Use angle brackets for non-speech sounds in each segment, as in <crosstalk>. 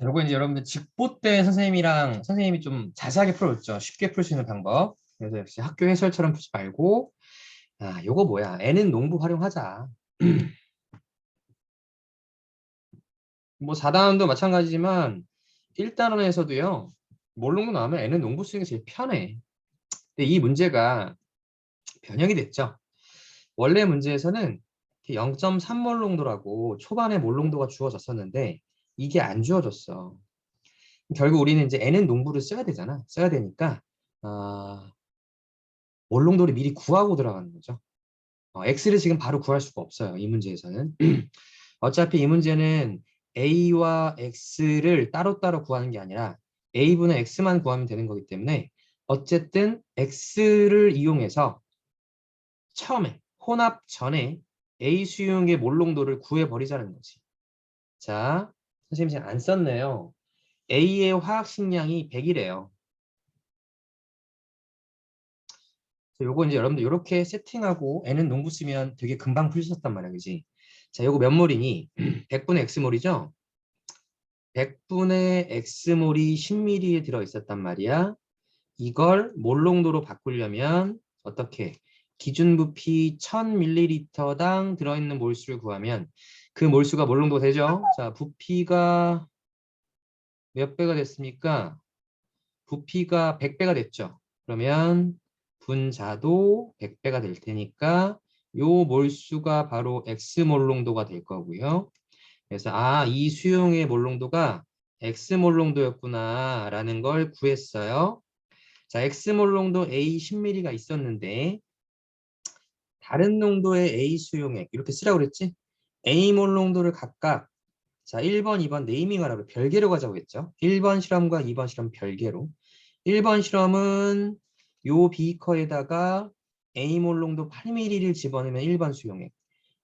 자, 요거 이제 여러분들 직보 때 선생님이랑 선생님이 좀 자세하게 풀어줬죠. 쉽게 풀 수 있는 방법. 그래서 역시 학교 해설처럼 풀지 말고, 아, 요거 뭐야? N은 농부 활용하자. <clears throat> 뭐 4단원도 마찬가지지만 1단원에서도요. 몰롱도 나오면 N은 농부 쓰는 게 제일 편해. 근데 이 문제가 변형이 됐죠. 원래 문제에서는 0.3몰롱도라고 초반에 몰롱도가 주어졌었는데 이게 안 주어졌어. 결국 우리는 이제 N은 농부를 써야 되잖아. 써야 되니까 어, 몰롱도를 미리 구하고 들어가는 거죠. 어, X를 지금 바로 구할 수가 없어요. 이 문제에서는. <clears throat> 어차피 이 문제는 A와 X를 따로따로 구하는 게 아니라 A분의 X만 구하면 되는 거기 때문에 어쨌든 X를 이용해서 처음에 혼합 전에 A 수용의 몰롱도를 구해버리자는 거지. 자, 선생님 지금 안 썼네요. A의 화학 식량이 100이래요. 요거 이제 여러분들 이렇게 세팅하고 N은 농부 쓰면 되게 금방 풀셨단 말이야, 그지? 자, 요거 몇 몰이니? 100분의 X몰이죠? 100분의 X몰이 10ml에 들어있었단 말이야. 이걸 몰롱도로 바꾸려면 어떻게? 기준 부피 1000ml당 들어있는 몰수를 구하면 그 몰수가 몰롱도가 되죠? 자, 부피가 몇 배가 됐습니까? 부피가 100배가 됐죠? 그러면 분자도 100배가 될 테니까 요 몰수가 바로 X몰롱도가 될 거고요. 그래서 아, 이 수용의 몰롱도가 X몰롱도였구나 라는 걸 구했어요. 자, X몰롱도 A 10ml가 있었는데 다른 농도의 A 수용액 이렇게 쓰라고 그랬지? A 몰롱도를 각각 자 1번, 2번 네이밍하라고 별개로 가자고 했죠. 1번 실험과 2번 실험 별개로 1번 실험은 요 비커에다가 A 몰롱도 8ml를 집어넣으면 1번 수용액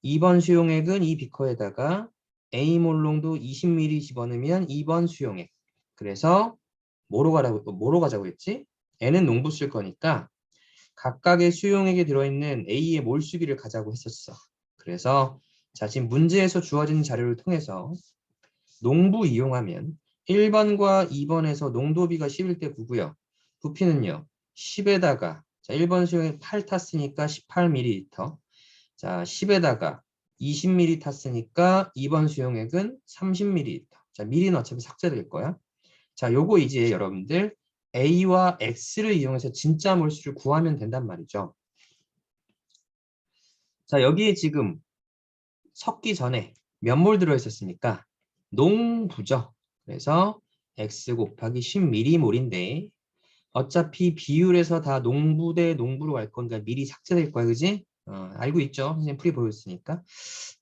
2번 수용액은 이 비커에다가 A 몰롱도 20ml 집어넣으면 2번 수용액 그래서 뭐로 가라고 뭐로 가자고 했지? N은 농부 쓸 거니까 각각의 수용액에 들어있는 A의 몰수비를 가자고 했었어. 그래서 자 지금 문제에서 주어진 자료를 통해서 농부 이용하면 1번과 2번에서 농도비가 10일 때 9고요. 부피는요. 10에다가 자 1번 수용액 8 탔으니까 18ml 자 10에다가 20ml 탔으니까 2번 수용액은 30ml 자 미리는 어차피 삭제될 거야. 자 요거 이제 여러분들 A와 X를 이용해서 진짜 몰수를 구하면 된단 말이죠. 자, 여기에 지금 섞기 전에 몇 몰 들어있었습니까? 농부죠. 그래서 X 곱하기 10m몰인데 어차피 비율에서 다 농부 대 농부로 갈 거니까 미리 삭제될 거야, 그지? 어, 알고 있죠? 선생님 풀이 보였으니까.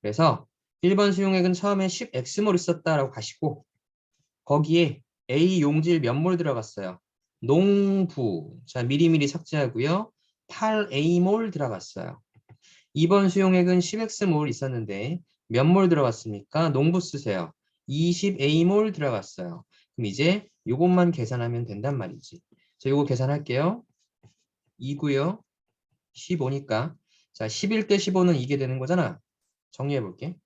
그래서 1번 수용액은 처음에 10X몰 있었다라고 가시고 거기에 A 용질 몇 몰 들어갔어요? 농부. 자, 미리미리 삭제하고요. 8A몰 들어갔어요. 2번 수용액은 10X몰 있었는데 몇 몰 들어갔습니까? 농부 쓰세요. 20A몰 들어갔어요. 그럼 이제 이것만 계산하면 된단 말이지. 자, 이거 계산할게요. 2고요. 15니까. 자, 11대 15는 이게 되는 거잖아. 정리해 볼게.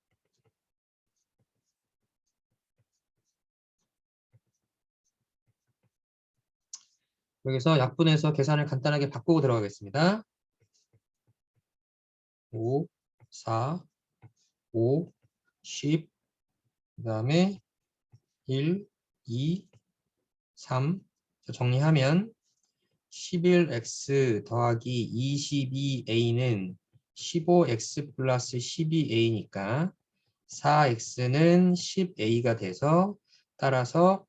여기서 약분해서 계산을 간단하게 바꾸고 들어가겠습니다. 5, 4, 5, 10, 그 다음에 1, 2, 3 정리하면 11x 더하기 22a는 15x 플러스 12a니까 4x는 10a가 돼서 따라서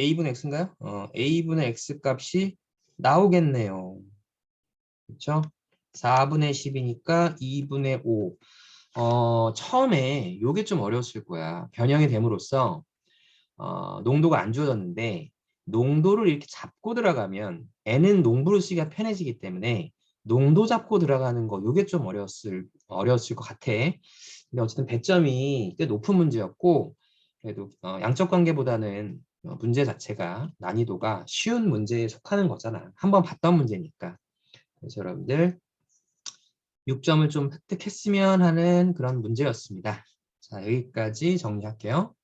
a분의 x인가요? 어, a분의 x 값이 나오겠네요. 그렇죠? 4분의 10이니까 2분의 5. 어, 처음에 이게 좀 어려웠을 거야. 변형이 됨으로써 어, 농도가 안 주어졌는데 농도를 이렇게 잡고 들어가면 n은 농부를 쓰기가 편해지기 때문에 농도 잡고 들어가는 거 이게 좀 어려웠을 어려웠을 것 같아. 근데 어쨌든 배점이 꽤 높은 문제였고 그래도 어, 양적 관계보다는 어, 문제 자체가 난이도가 쉬운 문제에 속하는 거잖아. 한번 봤던 문제니까. 그래서 여러분들 6점을 좀 획득했으면 하는 그런 문제였습니다. 자, 여기까지 정리할게요.